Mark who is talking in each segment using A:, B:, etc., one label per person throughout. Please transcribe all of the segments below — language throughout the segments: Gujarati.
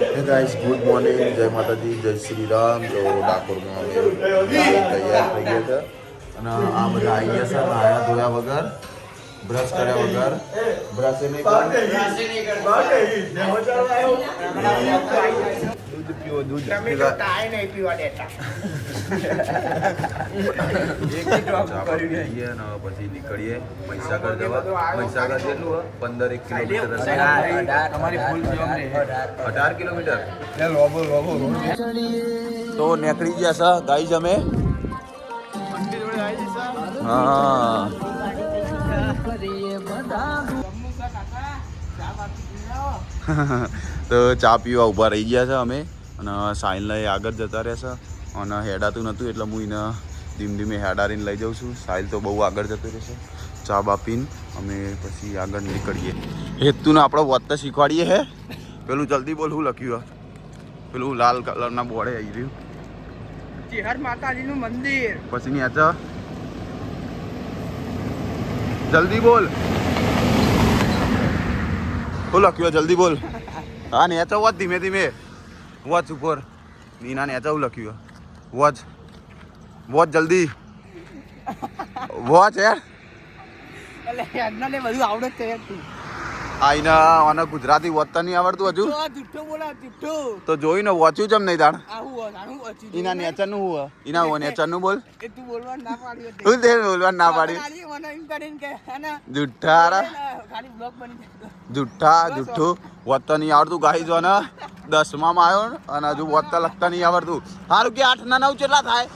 A: હે ગાઈસ ગુડ મોર્નિંગ જય માતાજી જય શ્રી રામ તો ડાકોરમાં અમે તૈયાર થઈ ગયા હતા અને આ બધા આવી ગયા છે નાયા ધોયા વગર બ્રશ કર્યા વગર બ્રશ નહીં દૂધ પીવો દૂધ. પછી નીકળીએ મહીસાગર જવા. મહીસાગર કેટલું? પંદર એક કિલોમીટર હશે. અઢાર કિલોમીટર? તો નીકળી ગયા છે ગાઈઝ અમે. હા. તો ચા પીવા ઊભા રહી ગયા છે અમે. અને સાઈન લઈ આગળ જતા રહેશે. અને હેડાતું નહોતું એટલે હું એને ધીમે ધીમે હેડારીને લઈ જાઉં છું. સાહિલ તો બહુ આગળ જતો રહેશે. ચા બા પીને અમે પછી આગળ નીકળીએ. હેતુને આપણે વત્ત શીખવાડીએ હે. પેલું જલ્દી બોલ શું લખ્યું? પેલું લાલ કલરના બોર્ડે આવી રહ્યું.
B: ચેહર માતાજીનું મંદિર.
A: પછી ની આચા જલ્દી બોલ. શું લખ્યું જલ્દી બોલ. હા નેચા વોચ ધીમે ધીમે. વોચ ઉપર. નીના એચવું લખ્યું વોચ. વોચ જલ્દી. વોચ યાર.
B: એટલે હેડના બધું આવડે જ છે
A: આઈના આને ગુજરાતી વતન નહીં આવડતું હજુ?
B: તો આ જુઠ્ઠો બોલા જુઠ્ઠો.
A: તો જોઈને વોચ્યું ચમ નહીં તાણ?
B: એના નેચરનું હોય,
A: ઈના નેચરનું હું હે? ઈના નેચરનું બોલ.
B: એ તું ના પાડ્યું તે.
A: તે બોલવાનું ના પાડી
B: મને એમ કરીને કે હે
A: જુઠ્ઠા હારા.
B: ખાલી બ્લોક બની
A: જુઠ્ઠા જુઠ્ઠું. વતન નહીં આવડતું ગાઈ જો ને. દસમામાં આવ્યો ને અને હજુ વત્તા લખતા નહીં આવડતું. સારું કે આઠ ના નવ કેટલા થાય?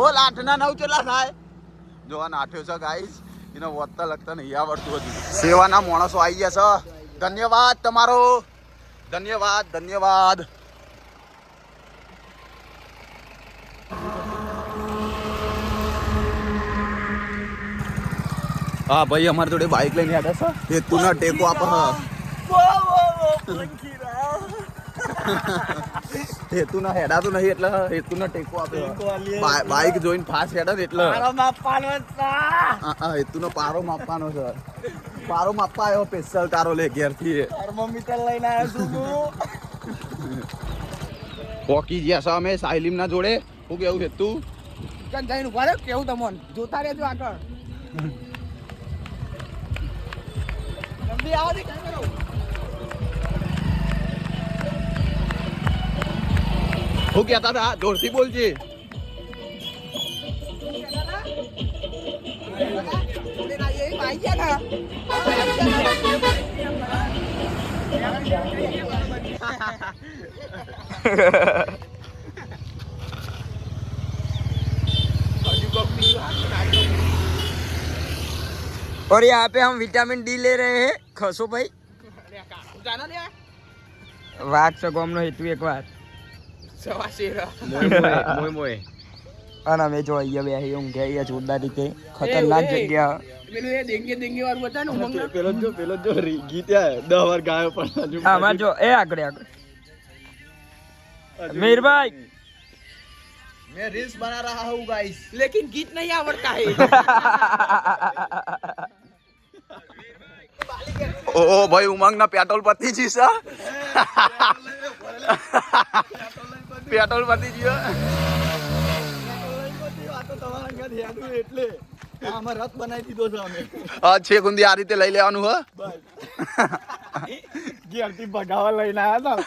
A: બોલ આઠ ના નવ કેટલા થાય? જો આઠ્યો છે ગાઈસ. એને વત્તા લખતા નહીં આવડતું હજુ સેવાના માણસો આવી ગયા છે ધન્યવાદ તમારો ધન્યવાદ ધન્યવાદ હા ભાઈ અમારી જોડે બાઇક લઈને આવ્યા છે હેતુના ટેકો આપે છે હેતુના હેડાતું નહીં એટલે હેતુના ટેકો આપે બાઈક જોઈને ફાસ્ટ હેડે એટલે.
B: પારો માપવાનો છે.
A: હેતુનો પારો માપવાનો છે. પારો માપવા આવ્યો સ્પેશિયલ તારો લે ઘેરથી.
B: થર્મોમીટર લઈને આવ્યો છું હું.
A: પોકી ગયા છો અમે સાયલીમના જોડે. શું કેવું છે તું?
B: ચાલ જઈને ઊભા રહ્યો કેવું તમને? જોતા રહેજો આગળ. જલ્દી આવો ને, કાંઈ કરો.
A: શું કહેતા હતા જોરથી બોલજે
B: જોડે ના આવીએ, આઈ ગયા ને.
C: और यहाँ पे हम विटामिन डी ले रहे हैं खसो भाई
B: અરે આ કાકુ જાના લે.
C: વાત શકો અમનો હેતુ એક વાર
B: સવા શેર.
C: મોય મોય અને અમે જો અહીંયા બેસી ઊંઘે અહીંયા જોરદાર રીતે ખતરનાક
B: એ, એ.
C: જગ્યા
B: પેલું એ દેંગે દેંગે વાળું હતા ને ઉમંગના?
A: પેલો જો પેલો જો ગીત દસ વાર ગાયો પણ હજુ
C: આમાં જો એ આગળ આગળ મીરભાઈ
A: मैं रील्स बना रहा हूँ गाइस
B: लेकिन गीत नहीं आवड़ता है
A: ઓ ભાઈ ઉમંગ ના પેટ્રોલ પતી જી સા પેટ્રોલ પતી ગયો
B: એટલે આમાં રથ બનાવી દીધો છે અમે
A: આ છે ગુંદી આ રીતે લઈ લેવાનું હ.
B: ઘેરથી ભગાવા લઈને આવ્યા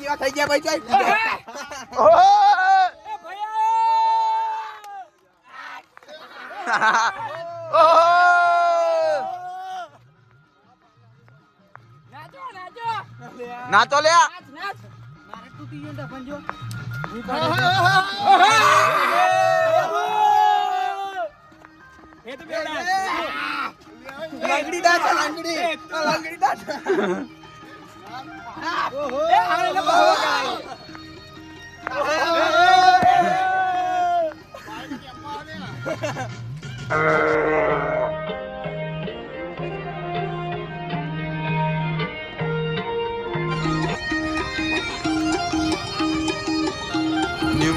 B: હતા થઈ ગયા ભાઈ ચાલ
A: ના તો લ્યા.
B: લાંગડી છે લાંગડી લાંગડી. દા છે એ આને ને બહુ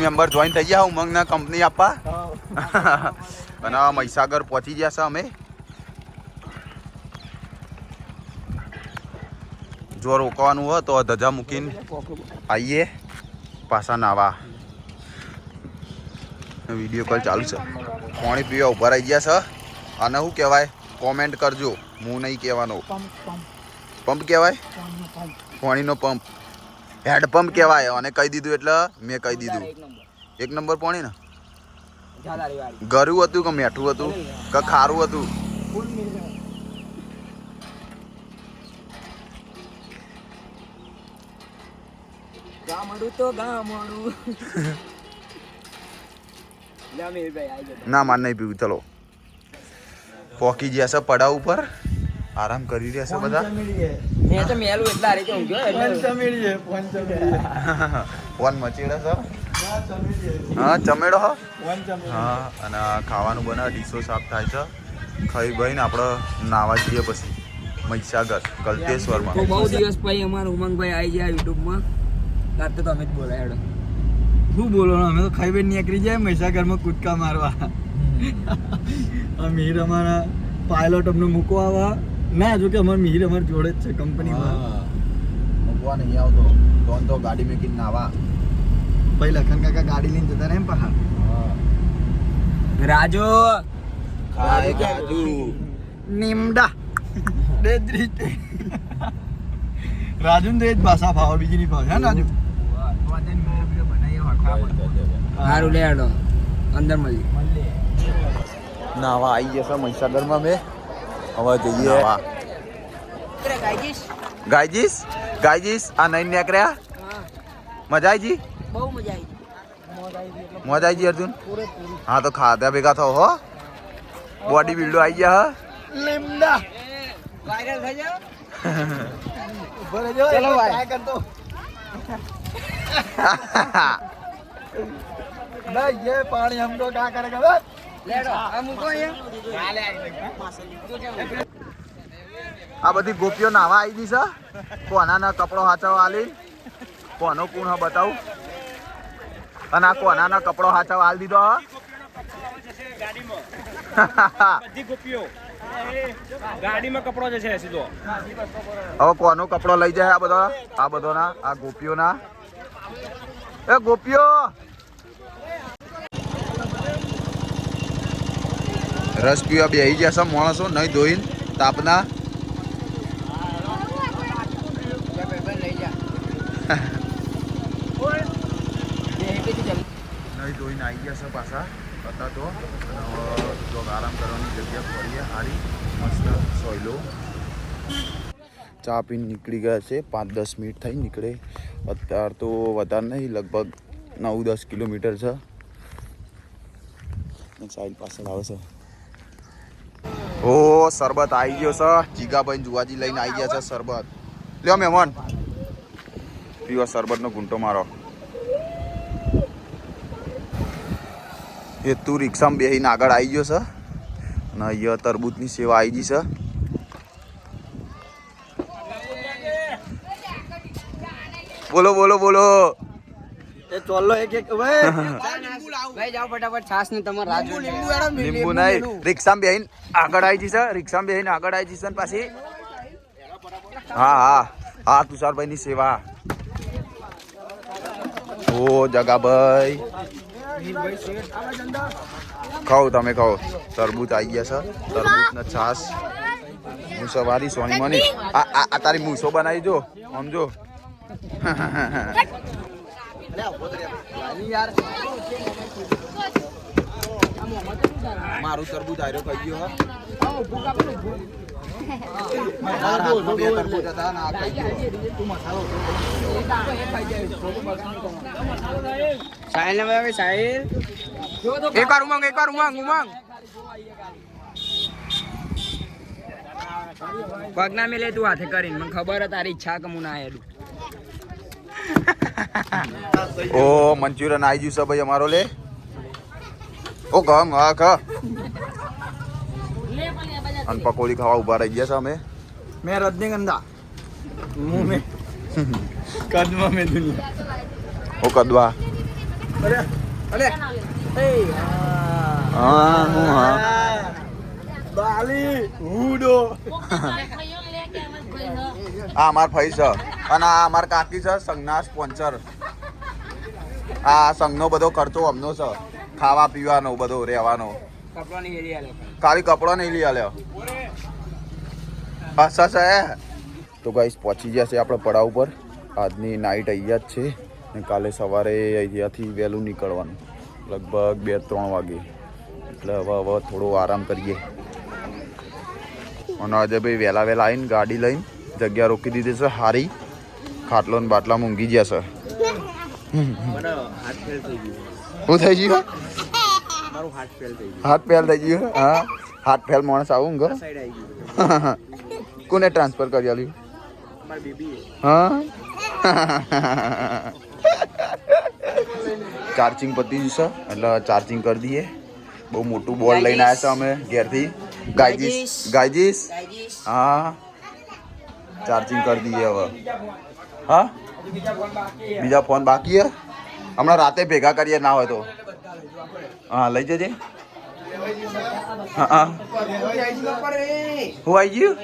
A: મેમ્બર જોઈન થઈ ગયા ઉમંગના કંપની આપવા. અને મહીસાગર પહોંચી ગયા છે અમે. જો રોકવાનું હોય તો ધજા મૂકીને આવીએ પાછા નાવા. વીડિયો કોલ ચાલુ છે. પાણી પીવા ઊભા રહી ગયા છે. અને શું કહેવાય? કોમેન્ટ કરજો. હું નહીં કહેવાનો. પંપ કહેવાય? પાણીનો પંપ હેડ પંપ કહેવાય અને કહી દીધું એટલે મેં કહી દીધું. એક નંબર. પોણી ને? ગરું હતું કે મેઠું હતું કે ખારું હતું? ના માર નહીં પીવું. ચલો. પોકી ગયા છે પડાવ ઉપર. આરામ કરી રહ્યા છે બધા?
C: મેં તો મેલું એટલે આ રીતે ઊંઘ્યો
B: પંચમીડીએ પંચમીડીએ
A: ફોન મચેડે છે? હા ચમેડો હા? અને ખાવાનું બનાવે ડીશો સાફ થાય છે. ખાઈ ભાઈને આપણે નાવા જઈએ પછી. મહીસાગર કલ્તેશ્વરમાં
C: બહુ દિવસ પછી અમારા ઉમંગભાઈ આવી ગયા યુટ્યુબમાં. રાતે તો તમે જ બોલાય હેડો.
B: શું બોલો અમે તો ખાઈ ભાઈ નીકળી જાય મહીસાગરમાં કૂદકા મારવા. અમીર અમારા પાયલોટ અમને મૂકવા આવા. ના જો કે અમાર મિહિર અમાર જોડે જ છે કંપનીમાં.
A: મૂકવા નહીં આવતો ફોન તો ગાડી મેકીને નાવા.
B: ભાઈ લખન કાકા ગાડી લઈને જતા રહે એમ પહાડ.
C: રાજુ!
A: ખાય કાજુ
B: નિમડા. એ જ રીતે. રાજુ ને જ ભાષા ભાવે બીજી નહીં ભાવે હા રાજુ?
C: સારું લે અંદર મળી.
A: નાવા આવી જશે મહીસાગરમાં મેં હવે જઈએ. ગાયજીસ ગાયજીસ આ નઈ નીકળ્યા? મજા આવી
C: બહુ મજા આવી
A: મજા આવી અર્જુન? હા તો ખાધા ભેગા થો હો. બોડી બિલ્ડો આવી ગયા હ.
B: લીમડા.
C: વાયરલ થઈ જાવ ભાઈ.
B: પાણી હમકો કા
C: કરેગા આ મૂકો અહીંયા.
A: આ બધી ગોપીઓ નાવા આવી ગઈ છે. કોનાના કપડો હાચવા આલી. કોનો કુણ હ બતાવું. અને આ કોનાના કપડો હાચવા આલ દીધો હ.
D: ગાડીમાં કપડો જે સીધો.
A: હવે કોનો કપડો લઈ જાય આ બધો? આ બધોના આ ગોપીઓના. એ ગોપીઓ! રસ પીવા આવી ગયા છે, માણસો, નહીં ધોઈને, તાપના. નહીં ધોઈને આવી ગયા છે પાછા, હતા તો. આરામ કરવાની જગ્યા ફરીએ સારી મસ્ત સોયલો. ચા પીને નીકળી ગયા છે, પાંચ દસ મિનિટ થઈ નીકળે. અત્યાર તો વધારે નહીં, લગભગ નવ દસ કિલોમીટર છે. સાઈડ પાછળ આવે છે. ઓ શરબત આવી ગયો છે. જીગાભાઈ જુવાજી લઈને આવી ગયા છે શરબત. લ્યો મહેમાન. પીવો શરબતનો ગુંટો મારો. એ તું રિક્ષામાં બેસીને આગળ આવી ગયો છે. અને અહીંયા તરબૂચની સેવા આવી ગઈ છે. બોલો બોલો બોલો.
B: એ ચોલ્લો એક એક ભાઈ
C: જાઓ ફટાફટ છાસ ને તમારે રાજુ
A: લીંબુ નહીં રિક્ષામાં બેહીને આગળ આવી જશે રિક્ષામાં બેહીને આગળ આવી જશે ને પાછી હા હા હા તુષારભાઈની સેવા. ઓ જગાભાઈ. ખાઓ તમે ખાઓ. તરબૂચ આવી ગયા છે. તરબૂચ ને છાસ મુસવારી સોની મની. આ આ આ તારી મૂસો બનાવી જો સમજો મારું તરબૂજ આર્યો કહી ગયો
C: સાહિલ ને ભાઈ સાહિલ. એક વાર ઉમંગ એક વાર ઉમંગ ઉમંગ. પગ મેલે તું હાથે કરીને મને ખબર તારી ઈચ્છા કે હું ના હેડું.
A: ઓ મંચુરિયન આવી ગયું છે ભાઈ અમારો લે. ઓ ગમ હા ખ. અને પકોડી ખાવા ઊભા રહી ગયા છે અમે.
B: મેં રજનીગંધા મું મે. કદવા મેં દુનિયા.
A: ઓ કદવા. અરે
B: અરે એ
A: આ માર ફઈ અને આ અમાર કાકી છે સંઘના સ્પોન્સર આ સંઘનો બધો ખર્ચો અમનો છે. ખાવા પીવાનો, બધો રહેવાનો. ખાલી કપડો નહીં લઈ આલ્યો. અચ્છા છે તો ગાઈસ પહોંચી ગયા છે આપણે પડાવ ઉપર. આજની નાઇટ અહીંયા જ છે ને કાલે સવારે અહીંયાથી વહેલું નીકળવાનું. લગભગ બે, ત્રણ વાગે. એટલે હવે હવે થોડો આરામ કરીએ. અને આજે ભાઈ વહેલા વહેલા આવીને ગાડી લઈને જગ્યા રોકી દીધી છે, હારી. ખાટલો ને બાટલા ઊંઘી ગયા છે.
C: હું થઈ ગયું?
A: શું થઈ ગયું
C: હાથ ફેલ થઈ ગયું.
A: હાથ ફેલ થઈ ગયું? હા. હાથ ફેલ માણસ આવું
C: ગયું.
A: કોને ટ્રાન્સફર કરી આલ્યું? હા? ચાર્જિંગ પતી જશે એટલે ચાર્જિંગ કરી દઈએ. બહુ મોટું બોલ લઈને આવ્યા છે અમે ઘેરથી. ગાયજીસ ગાયજીસ હા. ચાર્જિંગ કરી દઈએ હવે. હા? બીજા ફોન બાકી હે? હમણાં રાતે ભેગા કરીએ, ના હોય તો. હા, લઈ જજે. હા હા. હું આવી ગયું?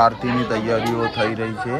A: આરતીની તૈયારીઓ થઈ રહી છે.